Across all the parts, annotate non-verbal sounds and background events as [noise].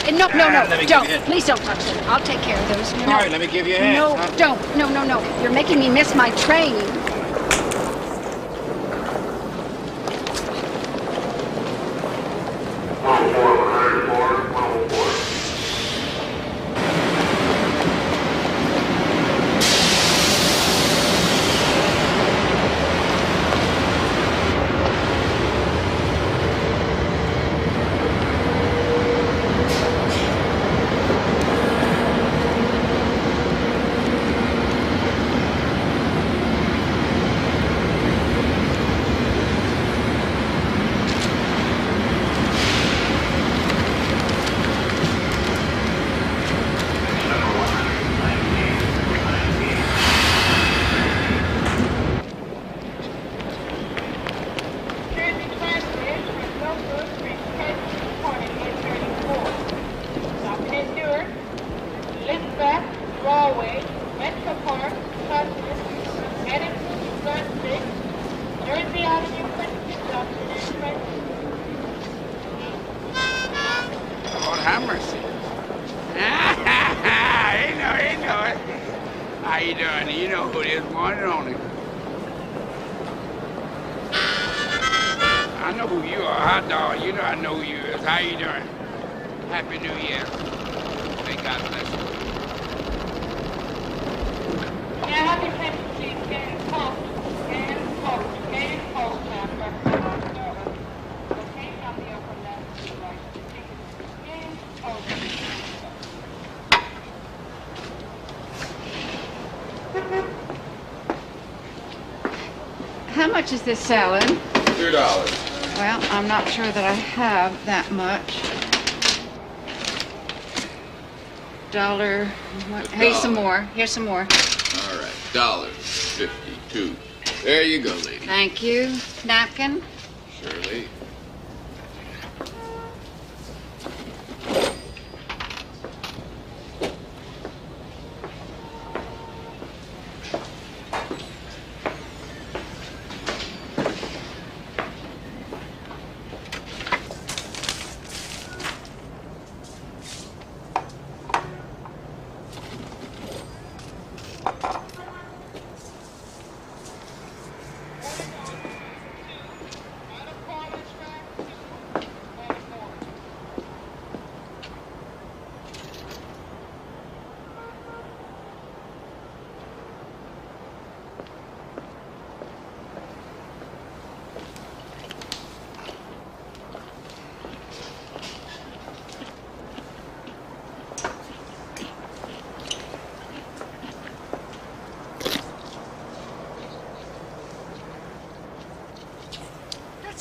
Eh, no, no, no, me don't. Please don't touch them. I'll take care of those. No. All right, let me give you a hand. No, huh? don't. No, no, no. You're making me miss my train. Have mercy. [laughs] he know, he know it. How you doing? You know who it is, one and only. I know who you are, hot dog. You know I know who you is. How you doing? Happy New Year. May God bless you. Much is this salad? Two dollars. Well, I'm not sure that I have that much. Dollar. what- Here's some more. Here's some more. All right, dollar fifty-two. There you go, lady. Thank you. Napkin. Shirley.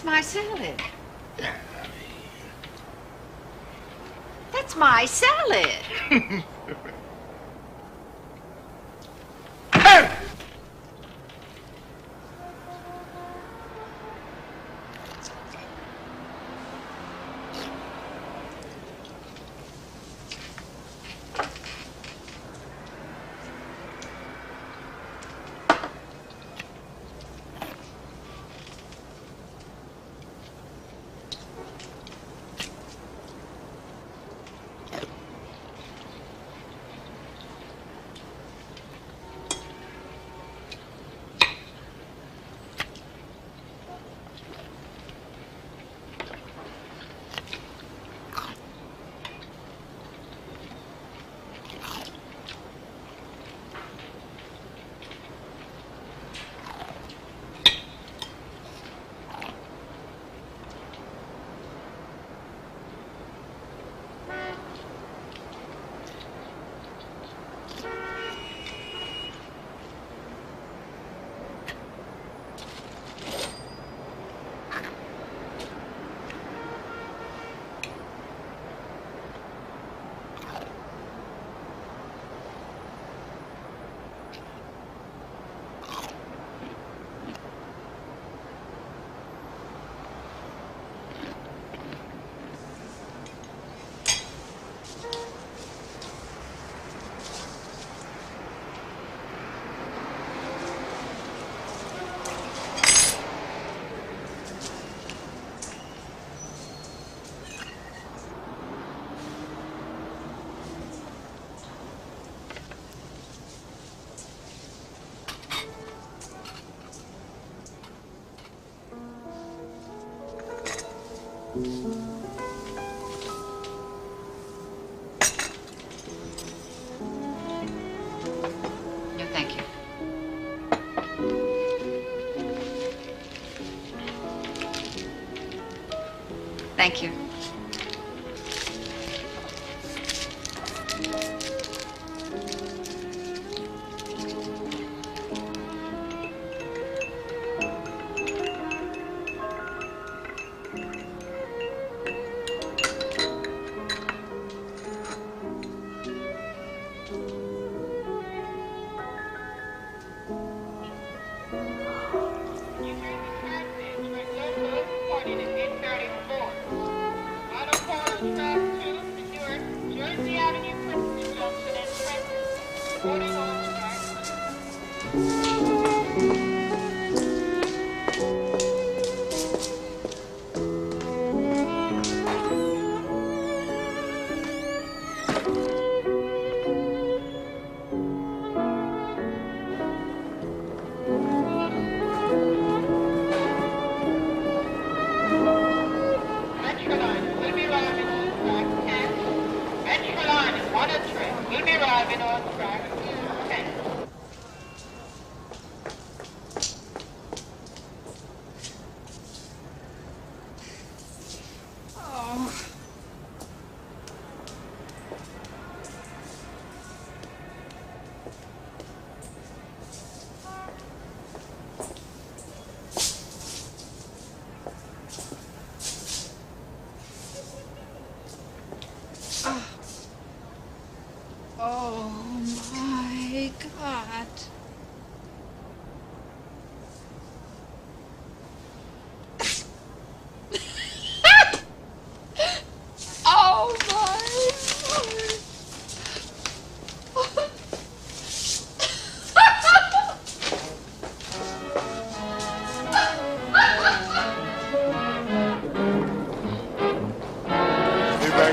That's my salad. That's my salad. [laughs] No, thank you. Thank you. Be arriving on track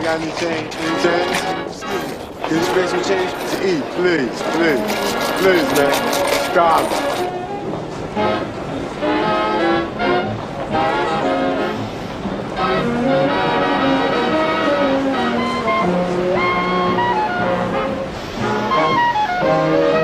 got any change? Any change? Can you make some change to eat, please, please, please, man. Stop. Thank